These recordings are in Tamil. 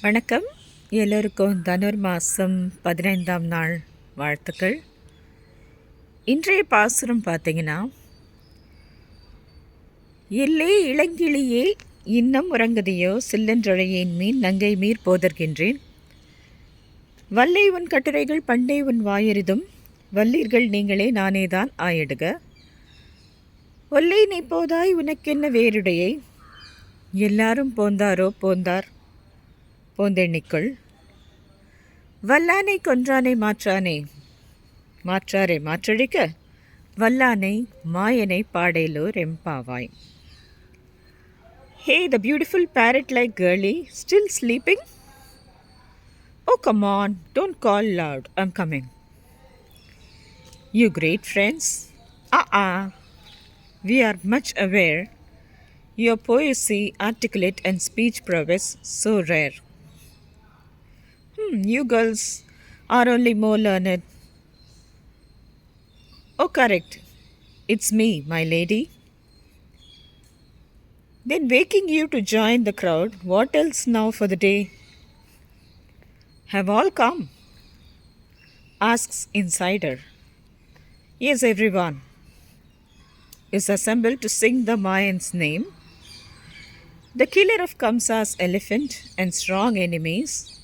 வணக்கம். எல்லோருக்கும் தனுர் மாதம் பதினைந்தாம் நாள் வாழ்த்துக்கள். இன்றைய பாசுரம் பார்த்தீங்கன்னா எல்லே இளங்கிளியே இன்னம் உறங்குதையோ சில்லன்றழையேன் மீன் நங்கை மீர் போதர்கின்றேன் வல்லை உன் கட்டுரைகள் பண்டே உன் வாயெரிதும் வல்லீர்கள் நீங்களே நானேதான் ஆயிடுக. ஒல்லை நீ போதாய் உனக்கென்ன வேறுடையை? எல்லாரும் போந்தாரோ போந்தார். போந்தெண்ணிக்குள் வல்லானை கொன்றானை மாற்றானே மாற்றாரே மாற்றழிக்க வல்லானை மாயனை பாடேலோர் எம்பாவாய் hey the beautiful parrot like curly still sleeping oh come on don't call loud I'm coming you great friends ah ah we are much aware your poesy, articulate, and speech prowess so rare. Hmm, you girls are only more learned. Oh, correct. It's me, my lady. Then waking you to join the crowd, what else now for the day? Have all come? Asks Insider. Yes, everyone is assembled to sing the Mayan's name. The killer of Kamsa's elephant and strong enemies.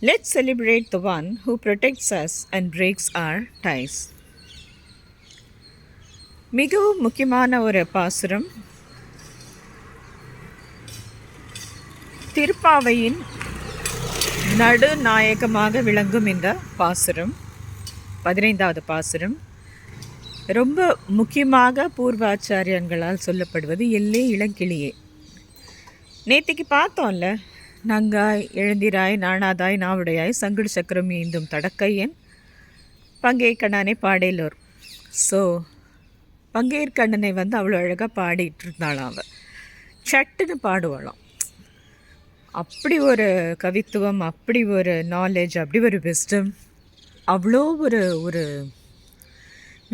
Let's celebrate the one who protects us and breaks our ties. மிகவும் முக்கியமான ஒரு பாசுரம். திருப்பாவையின் நடுநாயகமாக விளங்கும் இந்த பாசுரம். பதினைந்தாவது பாசுரம். ரொம்ப முக்கியமாக பூர்வாச்சாரியன்களால் சொல்லப்படுவது எல்லே இளங்கிளியே. நேற்றுக்கு பார்த்தோம்ல நங்காய் எழுந்திராய் நாணாதாய் நாவுடையாய் சங்குடு சக்கரம் ஏந்தும் தடக்கையன் பங்கேற்கண்ணனை பாடேலோர். ஸோ பங்கேற்கண்ணனை வந்து அவ்வளோ அழகாக பாடிட்டு இருந்தாளாம் அவள் சட்டுன்னு பாடுவாளாம். அப்படி ஒரு கவித்துவம் அப்படி ஒரு நாலேஜ் அப்படி ஒரு விஸ்டம் அவ்வளோ ஒரு ஒரு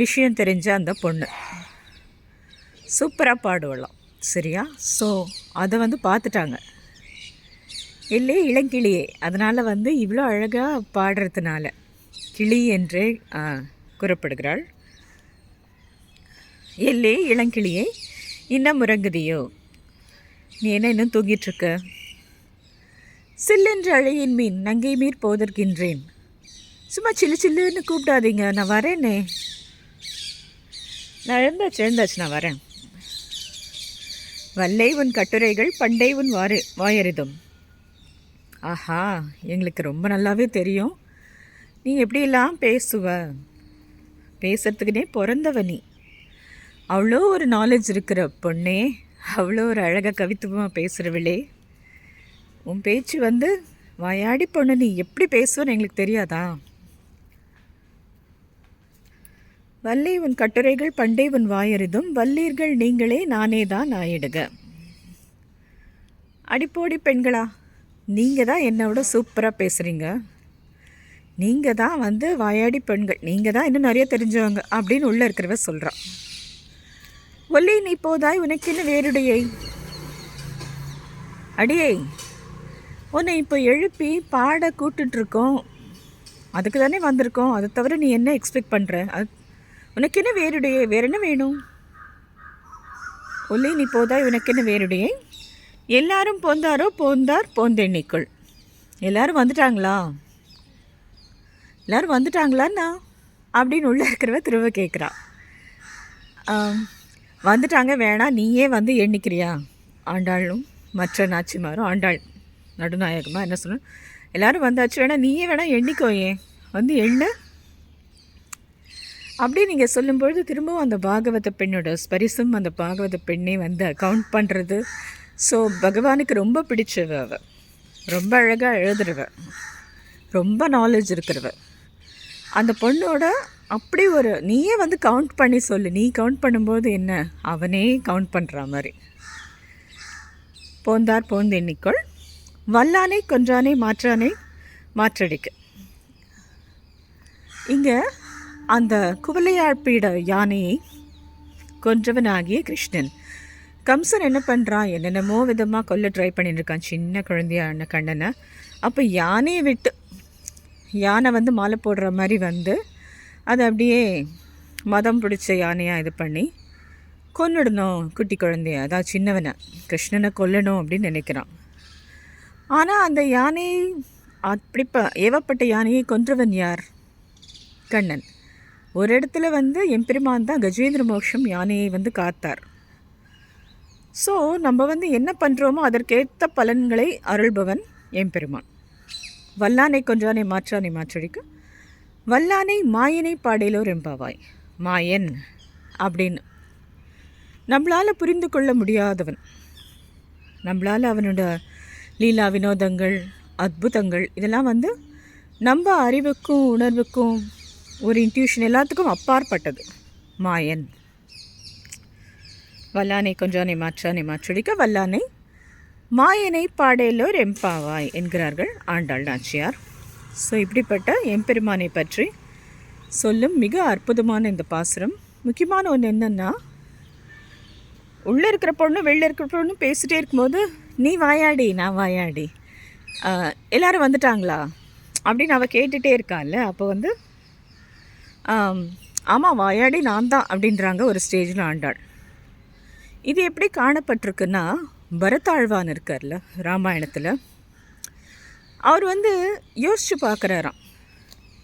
விஷயம் தெரிஞ்ச அந்த பொண்ணு. சூப்பராக பாடுவலாம் சரியா? ஸோ அதை வந்து பார்த்துட்டாங்க இல்லை இளங்கிளியே. அதனால் வந்து இவ்வளோ அழகாக பாடுறதுனால. கிளி என்று கூறப்படுகிறாள். எல்லே இளங்கிளியே இன்னும் உறங்குதியோ நீ என்ன இன்னும் தூங்கிட்டுருக்க? சில்லென்று அழையின் மீன் நங்கை மீர் போதற்கின்றேன். சும்மா சில்லு சில்லுன்னு கூப்பிடாதீங்க நான் வரேனே. நான் எழுந்தாச்சு எழுந்தாச்சு நான் வரேன். வல்லை உன் கட்டுரைகள் பண்டை உன் வாரு வாயறிதும். ஆஹா எங்களுக்கு ரொம்ப நல்லாவே தெரியும். நீ எப்படியெல்லாம் பேசுவ? பேசுறதுக்குனே பிறந்தவ நீ. அவ்வளோ ஒரு நாலேஜ் இருக்கிற பொண்ணே அவ்வளோ ஒரு அழகாக கவித்துவமாக பேசுகிறவளே உன் பேச்சு வந்து வாயாடி பொண்ணு நீ எப்படி பேசுவன்னு எங்களுக்கு தெரியாதா? வல்லை உன் கட்டுரைகள் பண்டை உன் வாயறிதும் வல்லீர்கள் நீங்களே நானே தான் ஆயிடுக அடிப்போடி பெண்களா நீங்கள் தான் என்னோட சூப்பராக பேசுகிறீங்க நீங்கள் தான் வந்து வாயாடி பெண்கள். நீங்கள் தான் இன்னும் நிறைய தெரிஞ்சவங்க அப்படின்னு உள்ளே இருக்கிறவ சொல்கிறான் ஒல்லி நீ போதாய் உனக்கு என்ன வேறுடையை? அடியே உன்னை இப்போ எழுப்பி பாட கூட்டுட்ருக்கோம் அதுக்கு தானே வந்திருக்கோம். அதை தவிர நீ என்ன எக்ஸ்பெக்ட் பண்ணுற அது உனக்கு என்ன வேறுடைய? வேற என்ன வேணும்? ஒல்லி நீ போதாய் உனக்கு என்ன வேறுடைய? எல்லாரும் போந்தாரோ போந்தார் போந்தெண்ணிக்குள். எல்லாரும் வந்துட்டாங்களா? எல்லாரும் வந்துட்டாங்களாண்ணா அப்படின்னு உள்ளே இருக்கிறவ திரும்ப கேட்குறா வந்துட்டாங்க வேணாம் நீயே வந்து எண்ணிக்கிறியா? ஆண்டாளும் மற்ற நாச்சிமாரும் ஆண்டாள் நடுநாயகமாக என்ன சொல்லணும் எல்லோரும் வந்தாச்சு வேணா நீயே வேணா எண்ணிக்கோயே வந்து எண்ணு. அப்படி நீங்கள் சொல்லும்பொழுது திரும்பவும் அந்த பாகவத பெண்ணோட ஸ்பரிசும் அந்த பாகவத பெண்ணே வந்து கவுண்ட் பண்ணுறது ஸோ பகவானுக்கு ரொம்ப பிடிச்சவ அவ. ரொம்ப அழகாக எழுதுறவ. ரொம்ப நாலேஜ் இருக்கிறவ. அந்த பொண்ணோட அப்படி ஒரு நீயே வந்து கவுண்ட் பண்ணி சொல்லு. நீ கவுண்ட் பண்ணும்போது என்ன? அவனே கவுண்ட் பண்ணுற மாதிரி. போந்தார் போந்து எண்ணிக்கொள். வல்லானே கொன்றானே மாற்றானே மாற்றடிக்க. இங்கே அந்த குவலையாழ்பீட யானையை கொன்றவனாகிய கிருஷ்ணன். கம்சன் என்ன பண்ணுறான் என்னென்னமோ விதமாக கொல்ல ட்ரை பண்ணிட்டுருக்கான் சின்ன குழந்தையான கண்ணனை. அப்போ யானையை விட்டு யானை வந்து மாலை போடுற மாதிரி வந்து அதை அப்படியே மதம் பிடிச்ச யானையாக இது பண்ணி கொல்லிடணும் குட்டி குழந்தைய. அதான் சின்னவனை. கிருஷ்ணனை கொல்லணும் அப்படின்னு நினைக்கிறான். ஆனால் அந்த யானை அப்படி ப ஏவப்பட்ட யானையை கொன்றவன் யார்? கண்ணன். ஒரு இடத்துல வந்து எம்பெருமான் தான் கஜேந்திர மோக்ஷம் யானையை வந்து காத்தார். ஸோ நம்ம வந்து என்ன பண்ணுறோமோ அதற்கேற்ற பலன்களை அருள்பவன் எம்பெருமான். வல்லானை கொன்றானை மாற்றானை மாற்றடிக்க வல்லானை மாயனை பாடையிலோர் எம்பாவாய் மாயன் அப்படின்னு. நம்மளால் புரிந்து கொள்ள முடியாதவன். நம்மளால் அவனோட லீலா வினோதங்கள் அற்புதங்கள் இதெல்லாம் வந்து நம்ம அறிவுக்கும் உணர்வுக்கும் ஒரு இன்ட்யூஷன் எல்லாத்துக்கும் அப்பாற்பட்டது. மாயன். வல்லானை கொஞ்சானை மாற்றானை மாற்றடிக்க. வல்லானை மாயனை பாடேலோர் எம்பாவாய் என்கிறார்கள் ஆண்டாள் நாச்சியார். ஸோ இப்படிப்பட்ட எம்பெருமானை பற்றி சொல்லும் மிக அற்புதமான இந்த பாசுரம். முக்கியமான ஒன்று என்னென்னா உள்ளே இருக்கிற பொண்ணு வெளில இருக்கிற பொண்ணு பேசிகிட்டே இருக்கும்போது நீ வாயாடி நான் வாயாடி. எல்லோரும் வந்துட்டாங்களா? அப்படின்னு அவள் கேட்டுகிட்டே இருக்காள்ல அப்போ வந்து ஆம், ஆமாம் வாயாடி நான் தான் அப்படின்றாங்க ஒரு ஸ்டேஜில் ஆண்டாள். இது எப்படி காணப்பட்டிருக்குன்னா பரதாழ்வான் இருக்கார்ல ராமாயணத்தில். அவர் வந்து யோசித்து பார்க்குறாராம்.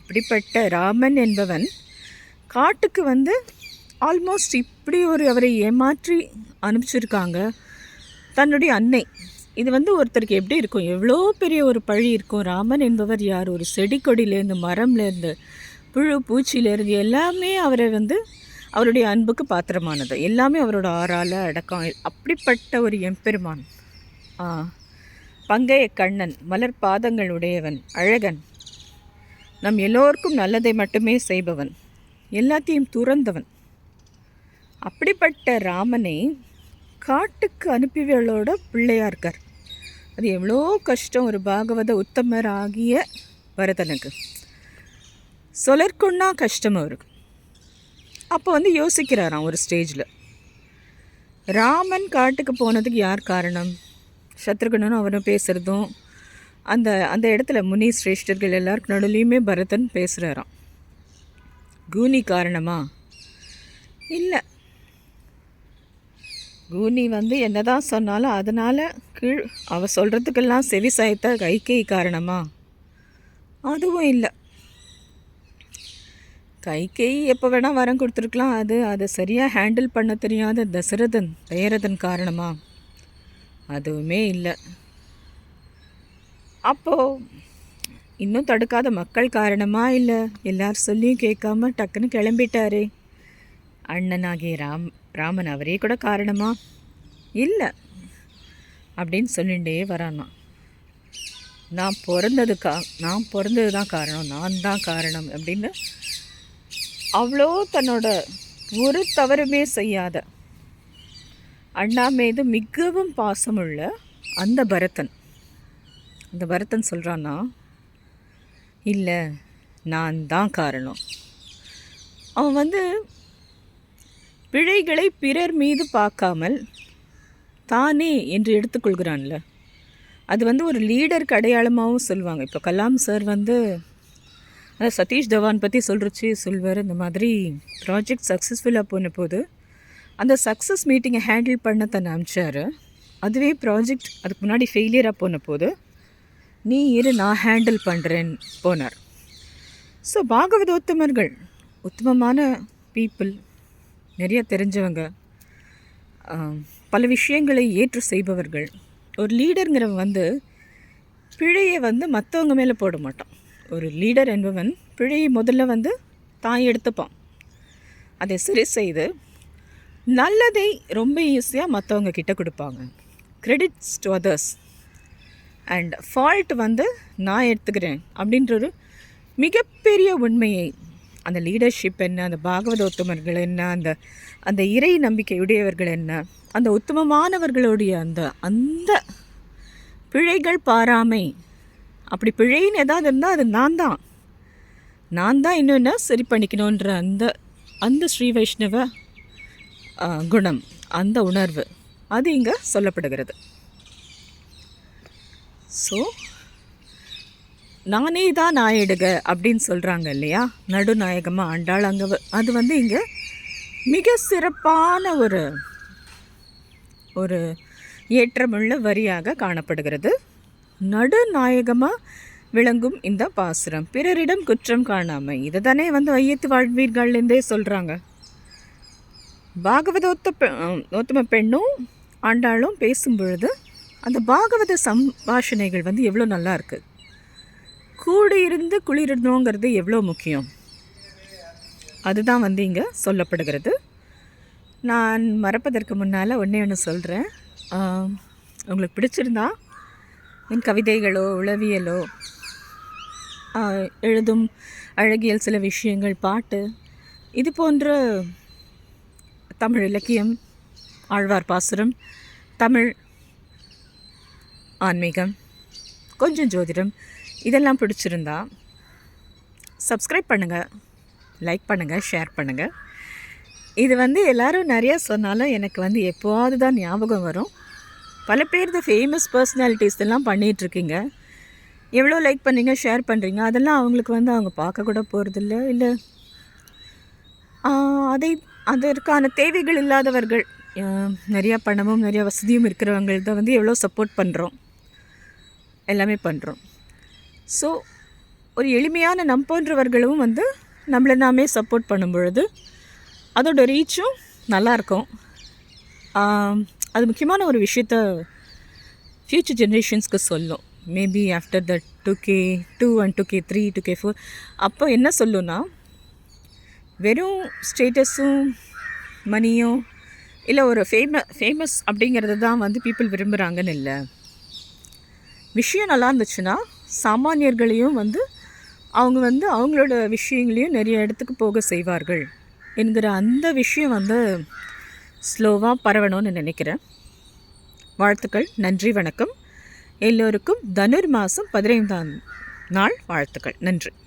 இப்படிப்பட்ட ராமன் என்பவன் காட்டுக்கு வந்து ஆல்மோஸ்ட் இப்படி ஒரு அவரை ஏமாற்றி அனுப்பிச்சிருக்காங்க. தன்னுடைய அன்னை. இது வந்து ஒருத்தருக்கு எப்படி இருக்கும்? எவ்வளோ பெரிய ஒரு பழி இருக்கும். ராமன் என்பவர் யார்? ஒரு செடி கொடியிலேருந்து மரம்லேருந்து புழு பூச்சியிலேருந்து எல்லாமே அவரை வந்து அவருடைய அன்புக்கு பாத்திரமானது. எல்லாமே அவரோட ஆறால் அடக்கம். அப்படிப்பட்ட ஒரு எம்பெருமான். ஆ, பங்கைய கண்ணன் மலர் பாதங்கள் உடையவன் அழகன். நம் எல்லோருக்கும் நல்லதை மட்டுமே செய்பவன். எல்லாத்தையும் துறந்தவன். அப்படிப்பட்ட ராமனை காட்டுக்கு அனுப்பியவளோட பிள்ளையாக இருக்கார். அது எவ்வளோ கஷ்டம் ஒரு பாகவத உத்தமர் ஆகிய பரதனுக்கு. சொலர்கொன்னா கஷ்டம் அவருக்கு. அப்போ வந்து யோசிக்கிறாராம் ஒரு ஸ்டேஜில் ராமன் காட்டுக்கு போனதுக்கு யார் காரணம்? சத்ருகனும் அவரும் பேசுகிறதும் அந்த அந்த இடத்துல முனி சிரேஷ்டர்கள் எல்லாருக்கு நடுலையுமே பரதன் பேசுகிறாராம் கூனி காரணமா? இல்லை. கூனி வந்து என்னதான் சொன்னாலும் அதனால் கீழ் அவள் சொல்கிறதுக்கெல்லாம் செவி சாய்த்த கைகை காரணமா? அதுவும் இல்லை. கைகை எப்போ வேணால் வரம் கொடுத்துருக்கலாம். அது அதை சரியாக ஹேண்டில் பண்ண தெரியாத தசரதன் தயரதன் காரணமா? அதுவுமே இல்லை. அப்போது இன்னும் தடுக்காத மக்கள் காரணமா இல்லை? எல்லார் சொல்லியும் கேட்காம டக்குன்னு கிளம்பிட்டாரே. அண்ணனாகிய ராம் ராமன் அவரே கூட காரணமா? இல்லை. அப்படின்னு சொல்லிகிட்டே வரானா. நான் பிறந்தது கா நான் பிறந்தது தான் காரணம் நான் தான் காரணம் அப்படின்னு அவ்வளோ தன்னோட ஒரு தவறுமே செய்யாத அண்ணா மீது மிகவும் பாசமுள்ள அந்த பரதன். அந்த பரதன் சொல்கிறான்னா இல்லை நான் தான் காரணம். அவன் வந்து பிழைகளை பிறர் மீது பார்க்காமல் தானே என்று எடுத்துக்கொள்கிறான்ல. அது வந்து ஒரு லீடருக்கு அடையாளமாகவும் சொல்லுவாங்க. இப்போ கலாம் சார் வந்து ஆனால் சதீஷ் தவான் பற்றி சொல்கிறச்சு சொல்வார் இந்த மாதிரி ப்ராஜெக்ட் சக்ஸஸ்ஃபுல்லாக போன போது அந்த சக்ஸஸ் மீட்டிங்கை ஹேண்டில் பண்ண தன்னை அமிச்சார். அதுவே ப்ராஜெக்ட் அதுக்கு முன்னாடி ஃபெயிலியராக போன போது நீ இரு நான் ஹேண்டில் பண்ணுறேன்னு போனார். ஸோ பாகவதோத்தமர்கள் உத்தமமான பீப்புள் நிறைய தெரிஞ்சவங்க பல விஷயங்களை ஏற்று செய்பவர்கள். ஒரு லீடருங்கிறவன் வந்து பிழையை வந்து மற்றவங்க மேலே போட மாட்டான். ஒரு லீடர் என்பவன் பிழையை முதல்ல வந்து தான் எடுத்துப்பான். அதை சரி செய்து நல்லதை ரொம்ப ஈஸியாக மற்றவங்க கிட்ட கொடுப்பாங்க. Credits to others and fault வந்து நான் எடுத்துக்கிறேன் அப்படின்ற ஒரு மிகப்பெரிய உண்மையை அந்த லீடர்ஷிப் என்ன அந்த பாகவத உத்தமர்கள் என்ன அந்த அந்த இறை நம்பிக்கையுடையவர்கள் என்ன அந்த உத்தமமானவர்களுடைய அந்த அந்த பிழைகள் பாராமை அப்படி பிழைன்னு ஏதாவது இருந்தால் அது நான் தான் நான் தான் இன்னும் சரி பண்ணிக்கணுன்ற அந்த அந்த ஸ்ரீ வைஷ்ணவ குணம் அந்த உணர்வு. அது இங்கே சொல்லப்படுகிறது. ஸோ நானே தான் நாயிடுக அப்படின்னு சொல்கிறாங்க இல்லையா? நடுநாயகமாக ஆண்டாள் அங்கே அது வந்து இங்கே மிக சிறப்பான ஒரு ஒரு ஏற்றமுள்ள வரியாக காணப்படுகிறது. நடுநாயகமாக விளங்கும் இந்த பாசுரம். பிறரிடம் குற்றம் காணாமை. இதை தானே வந்து வையத்து வாழ்வீர்கள்லேருந்தே சொல்கிறாங்க பாகவதோத்த பெ- பெண்ணும் ஆண்டாளும் பேசும் பொழுது அந்த பாகவத சம்பாஷணைகள் வந்து எவ்வளோ நல்லா இருக்குது கூடியிருந்து குளிரணுங்கிறது எவ்வளோ முக்கியம். அதுதான் வந்து இங்கே சொல்லப்படுகிறது. நான் மறப்பதற்கு முன்னால் ஒன்றே ஒன்று சொல்கிறேன் உங்களுக்கு பிடிச்சிருந்தா என் கவிதைகளோ உளவியலோ எழுதும் அழகியல் சில விஷயங்கள் பாட்டு. இது போன்ற தமிழ் இலக்கியம் ஆழ்வார் பாசுரம் தமிழ் ஆன்மீகம் கொஞ்சம் ஜோதிடம் இதெல்லாம் பிடிச்சிருந்தா சப்ஸ்கிரைப் பண்ணுங்கள் லைக் பண்ணுங்கள் ஷேர் பண்ணுங்கள் இது வந்து எல்லாரும் நிறையா சொன்னாலும் எனக்கு வந்து எப்போவாது தான் ஞாபகம் வரும். பல பேர் இந்த ஃபேமஸ் பர்சனாலிட்டிஸ் எல்லாம் பண்ணிகிட்ருக்கீங்க எவ்வளோ லைக் பண்ணுறீங்க ஷேர் பண்ணுறீங்க அதெல்லாம் அவங்களுக்கு வந்து அவங்க பார்க்கக்கூட போகிறதில்ல இல்லை அதை அதற்கான தேவைகள் இல்லாதவர்கள் நிறையா பணமும் நிறையா வசதியும் இருக்கிறவங்கள்ட்ட வந்து எவ்வளோ சப்போர்ட் பண்ணுறோம் எல்லாமே பண்ணுறோம் ஸோ ஒரு எளிமையான நம் போன்றவர்களும் வந்து நம்மளை நாமே சப்போர்ட் பண்ணும் பொழுது அதோட ரீச்சும் நல்லாயிருக்கும் அது முக்கியமான ஒரு விஷயத்த ஃப்யூச்சர் ஜென்ரேஷன்ஸ்க்கு சொல்லும். Maybe after the two K two and two K three two K four அப்போ என்ன சொல்லுன்னா வெறும் ஸ்டேட்டஸும் மணியும் இல்லை ஒரு ஃபேம ஃபேமஸ் அப்படிங்கிறது தான் வந்து பீப்புள் விரும்புகிறாங்கன்னு இல்லை. விஷயம் நல்லா இருந்துச்சுன்னா சாமானியர்களையும் வந்து அவங்க வந்து அவங்களோட விஷயங்களையும் நிறைய இடத்துக்கு போக செய்வார்கள். என்கிற அந்த விஷயம் வந்து ஸ்லோவாக பரவணும்னு நினைக்கிறேன். வாழ்த்துக்கள் நன்றி வணக்கம். எல்லோருக்கும் தனுர் மாதம் பதினைந்தாம் நாள் வாழ்த்துக்கள். நன்றி.